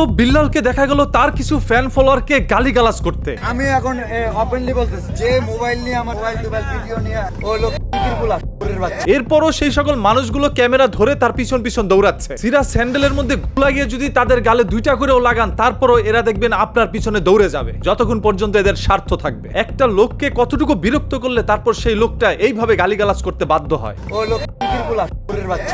Of বিল্লালকে দেখা গেল তার কিছু ফ্যান ফলোয়ারকে গালিগালাজ করতে। আমি এখন ওপেনলি বলতেছি, যে মোবাইল নিয়ে আমার মোবাইল ভিডিও নিয়ে ওই লোক গুলা এরপরও সেই সকল মানুষগুলো ক্যামেরা ধরে তার পিছন পিছন দৌড়াচ্ছে। সিরা স্যান্ডেলের মধ্যে গুলা গিয়ে যদি তাদের গালে দুইটা করেও লাগান তারপরও এরা দেখবেন আপনার পিছনে দৌড়ে যাবে। যতক্ষণ পর্যন্ত এদের স্বার্থ থাকবে। একটা লোককে কতটুকু বিরক্ত করলে তারপর সেই লোকটা এইভাবে গালিগালাজ করতে বাধ্য হয়। লোক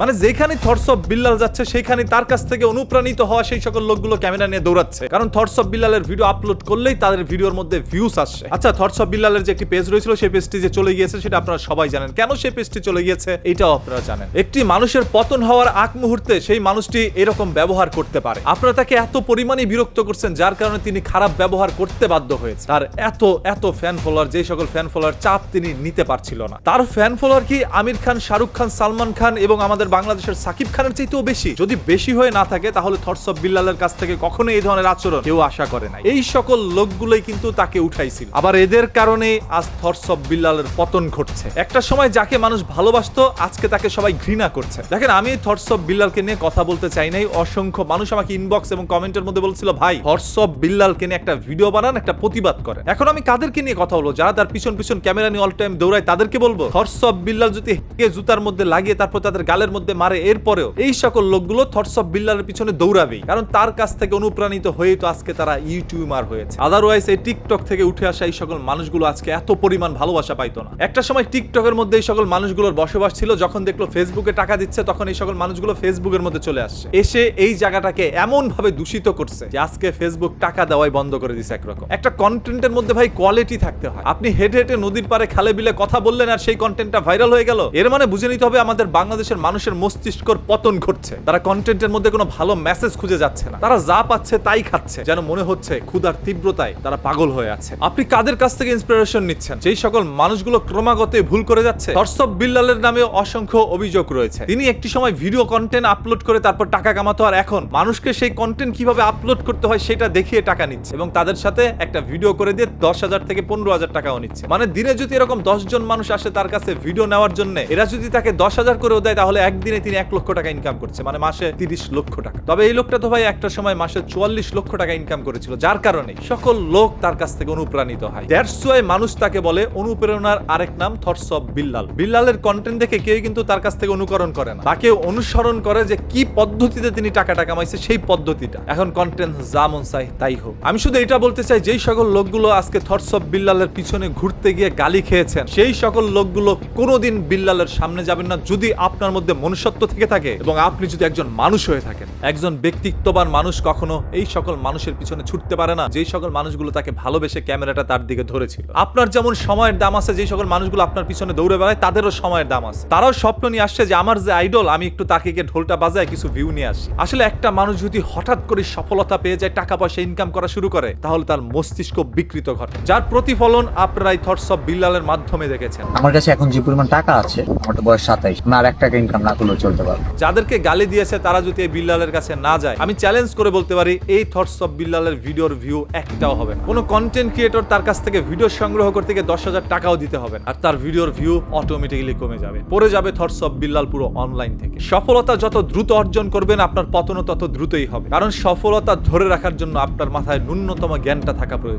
মানে যেখানে থটস অফ বিল্লাল যাচ্ছে সেখানে তার কাছ থেকে অনুপ্রাণিত হওয়া সেই সকল লোকগুলো ক্যামেরা নিয়ে দৌড়াচ্ছে। কারণ থটস অফ বিল্লালের ভিডিও আপলোড করলেই তাদের ভিডিওর মধ্যে ভিউস আসছে। আচ্ছা থটস অফ বিল্লালের যে একটি পেজ রয়েছিল সেই পেজটি যে চলে গিয়েছে সেটা আপনারা সবাই জানেন। কেন সেই পেজটি চলে গিয়েছে, এটাও আপনারা জানেন। একটি মানুষের পতন হওয়ার আগ মুহূর্তে সেই মানুষটি এরকম ব্যবহার করতে পারে। আপনারা তাকে এত পরিমাণে বিরক্ত করছেন, যার কারণে তিনি খারাপ ব্যবহার করতে বাধ্য হয়েছে তার এত এত ফ্যান ফলোয়ার যে সকল ফ্যান ফলোয়ার চাপ তিনি নিতে পারছিল না। তার ফ্যান ফলোয়ার কি আমির খান, শাহরুখ খান, সালমান খান এবং আমাদের বাংলাদেশের সাকিব খানের চাইতেও বেশি? যদি বেশি হয়ে না থাকে, তাহলে থটস অফ বিল্লালের কাছ থেকে কখনো এই ধরনের আচরণ কেউ আশা করে না এই সকল লোকগুলোই কিন্তু তাকে উঠাইছিল। আবার এদের কারণে আজ থটস অফ বিল্লালের পতন ঘটছে। একটা সময় যাকে মানুষ ভালোবাসতো, আজকে তাকে সবাই ঘৃণা করছে। দেখেন, আমি থটস অফ বিল্লালকে নিয়ে কথা বলতে চাই নাই। অসংখ্য মানুষ আমাকে ইনবক্স এবং কমেন্টের মধ্যে বলছিল, ভাই অফ বিল্লালকে নিয়ে একটা ভিডিও বানান, একটা প্রতিবাদ করে এখন আমি কাদেরকে নিয়ে কথা বলব? যারা তার পিছন পিছন ক্যামেরা নিয়ে অল টাইম দৌড়ায়, তাদেরকে বলব? অফ বিল্লাল যদি জুতার মধ্যে লাগিয়ে তারপর তাদের গালের মধ্যে মারে, এরপরেও এই সকল লোকগুলো থটস অফ বিল্লালের পিছনে দৌড়াবেই। কারণ তার কাছ থেকে অনুপ্রাণিত হয়ে তো আজকে তারা ইউটিউবার হয়েছে। আদারওয়াইজ এই টিকটক থেকে উঠে আসা এই সকল মানুষগুলো আজকে এত পরিমাণ ভালোবাসা পাইতো না। একটা সময় টিকটকের মধ্যে এই সকল মানুষগুলোর বসবাস ছিল, যখন দেখল ফেসবুকে টাকা দিচ্ছে, তখন এই সকল মানুষগুলো ফেসবুকের মধ্যে চলে আসছে। এসে এই জায়গাটাকে এমন ভাবে দূষিত করছে যে আজকে ফেসবুক টাকা দেওয়াই বন্ধ করে দিছে একরকম। একটা কন্টেন্টের মধ্যে ভাই কোয়ালিটি থাকতে হয়। আপনি হেঁটে হেঁটে নদীর পারে খালে বিলে কথা বললেন আর সেই কন্টেন্টটা ভাইরাল হয়ে গেল, এর মানে বুঝে নিতে হবে আমাদের বাংলাদেশের মানুষের মস্তিষ্কর পতন ঘটছে। তারা কন্টেন্টের মধ্যে কোনো ভালো মেসেজ খুঁজে যাচ্ছে না। তারা যা পাচ্ছে তাই খাচ্ছে, যেন মনে হচ্ছে ক্ষুধার তীব্রতায় তারা পাগল হয়ে আছে। আপনি কাদের কাছ থেকে ইন্সপিরেশন নিচ্ছেন? যেই সকল মানুষগুলো ক্রমাগত ভুল করে যাচ্ছে? হর্ষব বিল্লালের নামে অসংখ্য অভিযোগ রয়েছে। তিনি একটি সময় ভিডিও কন্টেন্ট আপলোড করে তারপর টাকা কামাতো, আর এখন মানুষকে সেই কন্টেন্ট কীভাবে আপলোড করতে হয় সেটা দেখিয়ে টাকা নিচ্ছে এবং তাদের সাথে একটা ভিডিও করে দিয়ে দশ হাজার থেকে পনেরো হাজার টাকাও নিচ্ছে। মানে দিনে যদি এরকম দশ জন মানুষ আসে তার কাছে ভিডিও নেওয়ার জন্য, এরা যদি তাকে দশ হাজার করেও দেয়, তাহলে একদিনে তিনি এক লক্ষ টাকা ইনকাম করছে মানে মাসে তিরিশ লক্ষ টাকা। তবে এই লোকটা তো ভাই একটা সময় মাসে চুয়াল্লিশ লক্ষ টাকা ইনকাম করেছিল, যার কারণে সকল লোক তার কাছ থেকে অনুপ্রাণিত হয়। দ্যাটস মানুষ তাকে বলে অনুপ্রেরণার আরেক নাম থটস অফ বিল্লাল বিল্লালের কন্টেন্ট দেখে কেউ কিন্তু তার কাছ থেকে অনুকরণ করে না। তাকে অনুসরণ করে যে কি পদ্ধতিতে তিনি টাকাটা কামাইছে সেই পদ্ধতিটা। এখন কন্টেন্ট যা মন চাই তাই হোক। আমি শুধু এটা বলতে চাই, যেই সকল লোকগুলো আজকে থটস অফ বিল্লালের পিছনে ঘুরতে গিয়ে গালি খেয়েছেন, সেই সকল লোকগুলো কোনোদিন বিল্লালের সামনে যাবেন না যদি আপনার মধ্যে মনুষ্যত্ব থেকে থাকে এবং আপনি যদি একজন মানুষ হয়ে থাকেন। একজন ব্যক্তিত্ববান মানুষ কখনো এই সকল মানুষের পিছনে ছুটতে পারে না। যেই সকল মানুষগুলো তাকে ভালোবেসে ক্যামেরাটা তার দিকে ধরেছিল। আপনার যেমন সময়ের দাম আছে, যেই সকল মানুষগুলো আপনার পিছনে দৌড়ে বেড়ায়, তাদেরও সময়ের দাম আছে। তারাও স্বপ্ন নিয়ে আসছে যে আমার যে আইডল আমি একটু তাকে গিয়ে ঢোলটা বাজায় কিছু ভিউ নিয়ে আসি। আসলে একটা মানুষ যদি হঠাৎ করে সফলতা পেয়ে যায় টাকা পয়সা ইনকাম করা শুরু করে তাহলে তার মস্তিষ্ক বিকৃত ঘটে। যার প্রতিফলন আপনারা এই থটস অফ বিল্লালের মাধ্যমে দেখেছেন। আমার কাছে এখন যে পরিমাণ টাকা আছে আমার তো বয়স সাতাইশ আমি আর এক টাকা ইনকাম না করলেও চলতে পারব। যাদেরকে গালি দিয়েছে তারা যদি এই বিল্লালের কাছে না যায় আমি চ্যালেঞ্জ করে বলতে পারি এই থটস অফ বিল্লালের ভিডিওর ভিউ একটাও হবে না। কোনো কন্টেন্ট ক্রিয়েটর তার কাছ থেকে ভিডিও সংগ্রহ করতে গিয়ে দশ হাজার টাকাও দিতে হবে। আর তার ভিডিওর ভিউ অটোমেটিক্যালি কমে যাবে। পড়ে যাবে থটস অফ বিল্লাল পুরো অনলাইন থেকে। সফলতা যত দ্রুত অর্জন করবেন, আপনার পতনও তত দ্রুতই হবে। কারণ সফলতা ধরে রাখার জন্য আপনার মাথায় ন্যূনতম জ্ঞানটা থাকা প্রয়োজন।